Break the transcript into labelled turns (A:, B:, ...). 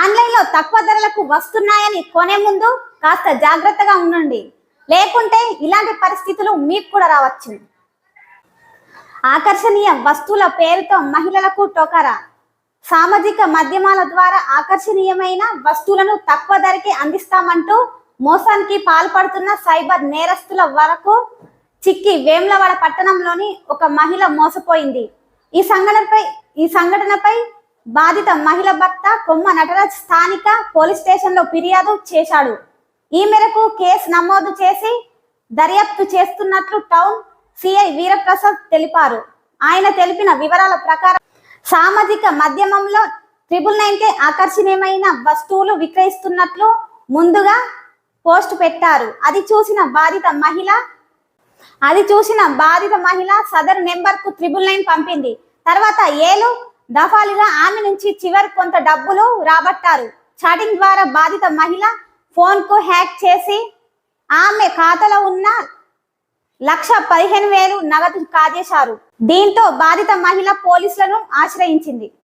A: ఆన్లైన్లో తక్కువ ధరలకు వస్తున్నాయని కొనే ముందు కాస్త జాగ్రత్తగా ఉండండి. లేకుంటే ఇలాంటి పరిస్థితులు మీకు కూడా రావచ్చు. ఆకర్షణీయ వస్తువుల పేరుతో మహిళలకు టోకరా. సామాజిక మాధ్యమాల ద్వారా ఆకర్షణీయమైన వస్తువులను తక్కువ ధరకి అందిస్తామంటూ మోసానికి పాల్పడుతున్న సైబర్ నేరస్తుల వరకు చిక్కి వేములవాడ పట్టణంలోని ఒక మహిళ మోసపోయింది. ఈ సంఘటనపై ఈ సంఘటనపై బాధిత మహిళ భర్త కొమ్మ నటరాజ్ స్థానిక పోలీస్ స్టేషన్లో ఫిర్యాదు చేశాడు. ఈ మేరకు కేసు నమోదు చేసి దర్యాప్తు చేస్తున్నట్లు టౌన్ సిఐ వీరప్రసాద్ తెలిపారు. ఆయన తెలిపిన వివరాల ప్రకారం సామాజిక మాధ్యమంలో ట్రిపుల్ నైన్కే ఆకర్షణీయమైన వస్తువులు విక్రయిస్తున్నట్లు ముందుగా పోస్ట్ పెట్టారు. అది చూసిన బాధిత మహిళ అది చూసిన బాధిత మహిళ సదరు నెంబర్కు త్రిబుల్ నైన్ పంపింది. తర్వాత ఏలు దఫాలుగా ఆమె నుంచి చివరి కొంత డబ్బులు రాబట్టారు. చాటింగ్ ద్వారా బాధిత మహిళ ఫోన్కు హ్యాక్ చేసి ఆమె ఖాతాలో ఉన్న లక్ష పదిహేను వేలు నగదు కాజేశారు. దీంతో బాధిత మహిళ పోలీసులను ఆశ్రయించింది.